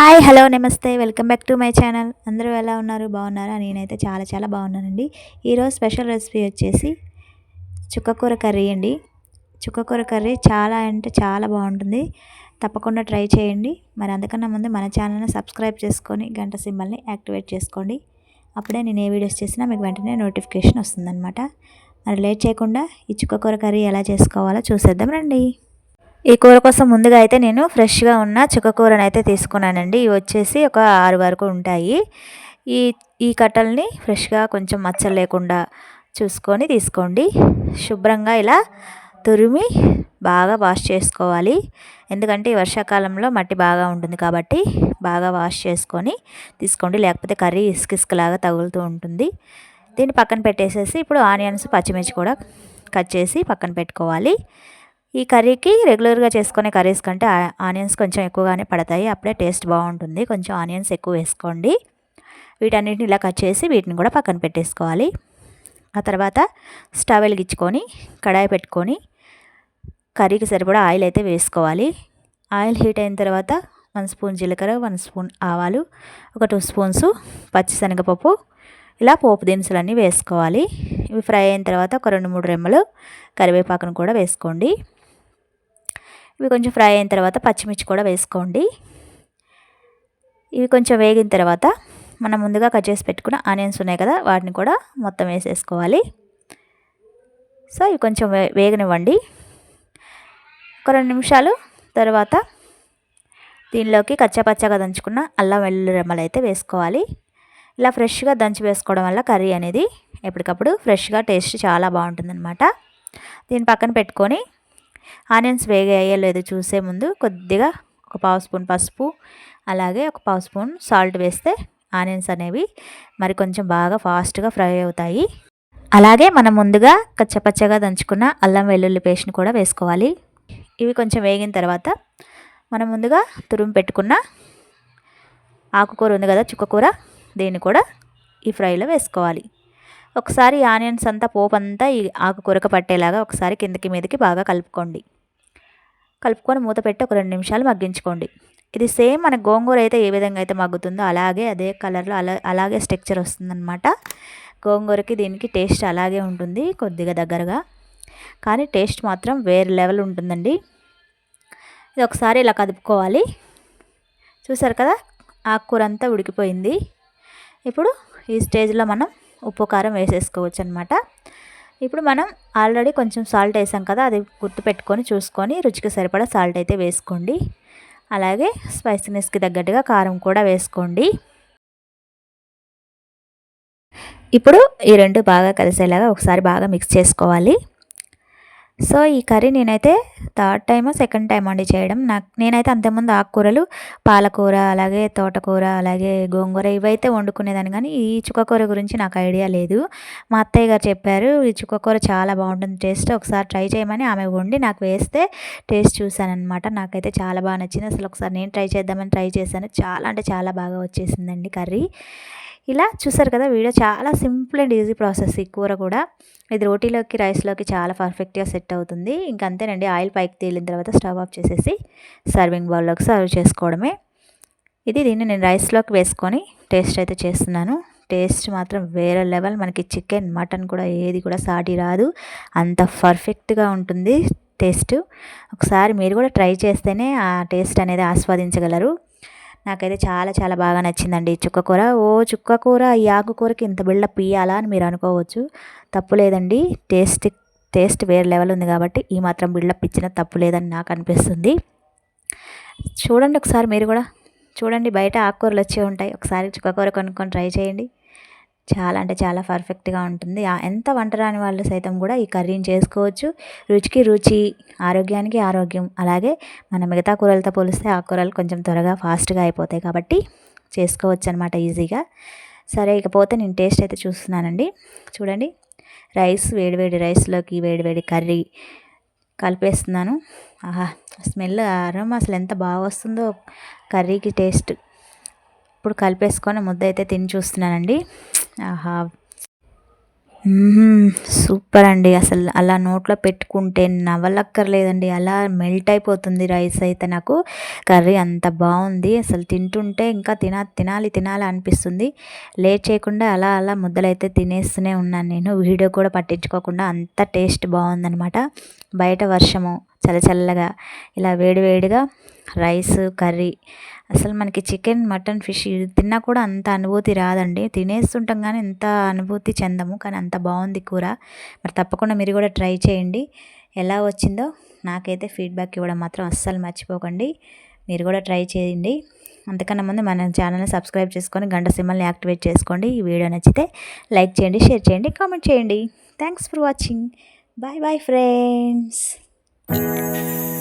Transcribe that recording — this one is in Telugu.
Hi hello namaste. Welcome back to my channel. అందరూ ఎలా ఉన్నారు? బాగున్నారా? నేనైతే చాలా చాలా బాగున్నానండి. ఈరోజు స్పెషల్ రెసిపీ వచ్చేసి చుక్కకూర కర్రీ అండి. చుక్కకూర కర్రీ చాలా అంటే చాలా బాగుంటుంది. తప్పకుండా ట్రై చేయండి. మరి అందుకన్నా ముందు మన ఛానల్ని సబ్స్క్రైబ్ చేసుకొని గంట సింబల్ని యాక్టివేట్ చేసుకోండి. అప్పుడే నేను ఏ వీడియోస్ చేసినా మీకు వెంటనే నోటిఫికేషన్ వస్తుందన్నమాట. మరి లేట్ చేయకుండా ఈ చుక్కకూర కర్రీ ఎలా చేసుకోవాలో చూసేద్దాం రండి. ఈ కూర కోసం ముందుగా అయితే నేను ఫ్రెష్గా ఉన్న చుక్కకూరను అయితే తీసుకున్నానండి. ఇవి వచ్చేసి ఒక ఆరు వరకు ఉంటాయి. ఈ ఈ కట్టల్ని ఫ్రెష్గా కొంచెం మచ్చలు లేకుండా చూసుకొని తీసుకోండి. శుభ్రంగా ఇలా తురిమి బాగా వాష్ చేసుకోవాలి. ఎందుకంటే ఈ వర్షాకాలంలో మట్టి బాగా ఉంటుంది కాబట్టి బాగా వాష్ చేసుకొని తీసుకోండి. లేకపోతే కర్రీ ఇసుకిసుకలాగా తగులుతూ ఉంటుంది. దీన్ని పక్కన పెట్టేసేసి ఇప్పుడు ఆనియన్స్ పచ్చిమిర్చి కూడా కట్ చేసి పక్కన పెట్టుకోవాలి. ఈ కర్రీకి రెగ్యులర్గా చేసుకునే కర్రీస్ కంటే ఆనియన్స్ కొంచెం ఎక్కువగానే పడతాయి. అప్పుడే టేస్ట్ బాగుంటుంది. కొంచెం ఆనియన్స్ ఎక్కువ వేసుకోండి. వీటన్నిటిని ఇలా కట్ చేసి వీటిని కూడా పక్కన పెట్టేసుకోవాలి. ఆ తర్వాత స్టవ్ వెలిగించుకొని కడాయి పెట్టుకొని కర్రీకి సరిపడా ఆయిల్ అయితే వేసుకోవాలి. ఆయిల్ హీట్ అయిన తర్వాత వన్ స్పూన్ జీలకర్ర వన్ స్పూన్ ఆవాలు ఒక టూ స్పూన్స్ పచ్చిశనగపప్పు ఇలా పోపు దినుసులన్నీ వేసుకోవాలి. ఇవి ఫ్రై అయిన తర్వాత ఒక రెండు మూడు రెమ్మలు కరివేపాకును కూడా వేసుకోండి. ఇవి కొంచెం ఫ్రై అయిన తర్వాత పచ్చిమిర్చి కూడా వేసుకోండి. ఇవి కొంచెం వేగిన తర్వాత మనం ముందుగా కట్ చేసి పెట్టుకున్న ఆనియన్స్ ఉన్నాయి కదా వాటిని కూడా మొత్తం వేసేసుకోవాలి. సో ఇవి కొంచెం వే వేగనివ్వండి. ఒక రెండు నిమిషాలు తర్వాత దీనిలోకి కచ్చపచ్చగా దంచుకున్న అల్లం వెల్లుల్లి రెమ్మలు అయితే వేసుకోవాలి. ఇలా ఫ్రెష్గా దంచి వేసుకోవడం వల్ల కర్రీ అనేది ఎప్పటికప్పుడు ఫ్రెష్గా టేస్ట్ చాలా బాగుంటుందన్నమాట. దీని పక్కన పెట్టుకొని ఆనియన్స్ వేగే లేదో చూసే ముందు కొద్దిగా ఒక పావు స్పూన్ పసుపు అలాగే ఒక పావు స్పూన్ సాల్ట్ వేస్తే ఆనియన్స్ అనేవి మరి కొంచెం బాగా ఫాస్ట్గా ఫ్రై అవుతాయి. అలాగే మనం ముందుగా కచ్చపచ్చగా దంచుకున్న అల్లం వెల్లుల్లి పేస్ట్ని కూడా వేసుకోవాలి. ఇవి కొంచెం వేగిన తర్వాత మనం ముందుగా తురుము పెట్టుకున్న ఆకుకూర ఉంది కదా చుక్కకూర దీన్ని కూడా ఈ ఫ్రైలో వేసుకోవాలి. ఒకసారి ఆనియన్స్ అంతా పోపు అంతా ఈ ఆకుకూరకు పట్టేలాగా ఒకసారి కిందకి మీదకి బాగా కలుపుకోండి. కలుపుకొని మూత పెట్టి ఒక రెండు నిమిషాలు మగ్గించుకోండి. ఇది సేమ్ మన గోంగూర అయితే ఏ విధంగా అయితే మగ్గుతుందో అలాగే అదే కలర్లో అలా అలాగే స్ట్రక్చర్ వస్తుందన్నమాట. గోంగూరకి దీనికి టేస్ట్ అలాగే ఉంటుంది కొద్దిగా దగ్గరగా. కానీ టేస్ట్ మాత్రం వేరే లెవెల్ ఉంటుందండి. ఇది ఒకసారి ఇలా కదుపుకోవాలి. చూసారు కదా? ఆకుకూర అంతా ఉడికిపోయింది. ఇప్పుడు ఈ స్టేజ్లో మనం ఉప్పు కారం వేసేసుకోవచ్చు అనమాట ఇప్పుడు మనం ఆల్రెడీ కొంచెం సాల్ట్ వేసాం కదా అది గుర్తుపెట్టుకొని చూసుకొని రుచికి సరిపడా సాల్ట్ అయితే వేసుకోండి. అలాగే స్పైసీనెస్కి తగ్గట్టుగా కారం కూడా వేసుకోండి. ఇప్పుడు ఈ రెండు బాగా కలిసేలాగా ఒకసారి బాగా మిక్స్ చేసుకోవాలి. సో ఈ కర్రీ నేనైతే థర్డ్ టైమ్ సెకండ్ టైం అండి చేయడం. నాకు నేనైతే అంతకుముందు ఆకుకూరలు పాలకూర అలాగే తోటకూర అలాగే గోంగూర ఇవైతే వండుకునేదాన్ని. కానీ ఈ చుక్కకూర గురించి నాకు ఐడియా లేదు. మా అత్తయ్య గారు చెప్పారు ఈ చుక్కకూర చాలా బాగుంటుంది టేస్ట్ ఒకసారి ట్రై చేయమని ఆమె వండి నాకు వేస్తే టేస్ట్ చూశానమాట నాకైతే చాలా బాగా నచ్చింది. అసలు ఒకసారి నేను ట్రై చేద్దామని ట్రై చేశాను. చాలా అంటే చాలా బాగా వచ్చేసిందండి కర్రీ. ఇలా చూసారు కదా వీడియో చాలా సింపుల్ అండ్ ఈజీ ప్రాసెస్ ఈ కూర కూడా. ఇది రోటీలోకి రైస్లోకి చాలా పర్ఫెక్ట్గా సెట్ అవుతుంది. ఇంక అంతేనండి ఆయిల్ పైకి తేలిన తర్వాత స్టవ్ ఆఫ్ చేసేసి సర్వింగ్ బౌల్లోకి సర్వ్ చేసుకోవడమే. ఇది దీన్ని నేను రైస్లోకి వేసుకొని టేస్ట్ అయితే చేస్తున్నాను. టేస్ట్ మాత్రం వేరే లెవెల్. మనకి చికెన్ మటన్ కూడా ఏది కూడా సాటి రాదు. అంత పర్ఫెక్ట్గా ఉంటుంది టేస్ట్. ఒకసారి మీరు కూడా ట్రై చేస్తేనే ఆ టేస్ట్ అనేది ఆస్వాదించగలరు. నాకైతే చాలా చాలా బాగా నచ్చిందండి చుక్కకూర ఓ చుక్కకూర ఈ ఆకుకూరకి ఇంత బిళ్ళ పియ్యాలా అని మీరు అనుకోవచ్చు. తప్పు లేదండి. టేస్ట్ టేస్ట్ వేరే లెవెల్ ఉంది కాబట్టి ఈ మాత్రం బిల్డప్ ఇచ్చిన తప్పు లేదని నాకు అనిపిస్తుంది. చూడండి ఒకసారి మీరు కూడా. చూడండి బయట ఆకుకూరలు వచ్చే ఉంటాయి. ఒకసారి చుక్కకూర కొనుక్కొని ట్రై చేయండి. చాలా అంటే చాలా పర్ఫెక్ట్గా ఉంటుంది. ఎంత వంట రాని వాళ్ళు సైతం కూడా ఈ కర్రీని చేసుకోవచ్చు. రుచికి రుచి ఆరోగ్యానికి ఆరోగ్యం. అలాగే మన మిగతా కూరలతో పోలిస్తే ఆ కూరలు కొంచెం త్వరగా ఫాస్ట్గా అయిపోతాయి కాబట్టి చేసుకోవచ్చు అనమాట ఈజీగా. సరే ఇకపోతే నేను టేస్ట్ అయితే చూస్తున్నానండి. చూడండి. రైస్ వేడివేడి రైస్లోకి వేడివేడి కర్రీ కలిపేస్తున్నాను. ఆహా స్మెల్ అరం అసలు ఎంత బాగా వస్తుందో కర్రీకి టేస్ట్. ఇప్పుడు కలిపేసుకొని ముద్ద అయితే తిని చూస్తున్నానండి. ఆహా. సూపర్ అండి. అసలు అలా నోట్లో పెట్టుకుంటే నవ్వలక్కర్లేదండి. అలా మెల్ట్ అయిపోతుంది రైస్ అయితే నాకు. కర్రీ అంత బాగుంది. అసలు తింటుంటే ఇంకా తిన తినాలి తినాలి అనిపిస్తుంది. లేట్ చేయకుండా అలా అలా ముద్దలైతే తినేస్తూనే ఉన్నాను నేను. వీడియో కూడా పట్టించుకోకుండా అంత టేస్ట్ బాగుందనమాట బయట వర్షము. చల్లచల్లగా ఇలా వేడివేడిగా రైస్ కర్రీ. అసలు మనకి చికెన్ మటన్ ఫిష్ ఇది తిన్నా కూడా అంత అనుభూతి రాదండి. తినేస్తుంటాం కానీ ఎంత అనుభూతి చెందము కానీ అంత బాగుంది కూర. మరి తప్పకుండా మీరు కూడా ట్రై చేయండి. ఎలా వచ్చిందో నాకైతే ఫీడ్బ్యాక్ ఇవ్వడం మాత్రం అస్సలు మర్చిపోకండి. మీరు కూడా ట్రై చేయండి. అంతకన్నా ముందు మన ఛానల్ని సబ్స్క్రైబ్ చేసుకొని గంట సిమ్మల్ని యాక్టివేట్ చేసుకోండి. ఈ వీడియో నచ్చితే లైక్ చేయండి షేర్ చేయండి కామెంట్ చేయండి. Thanks for watching. Bye bye friends. 嗯。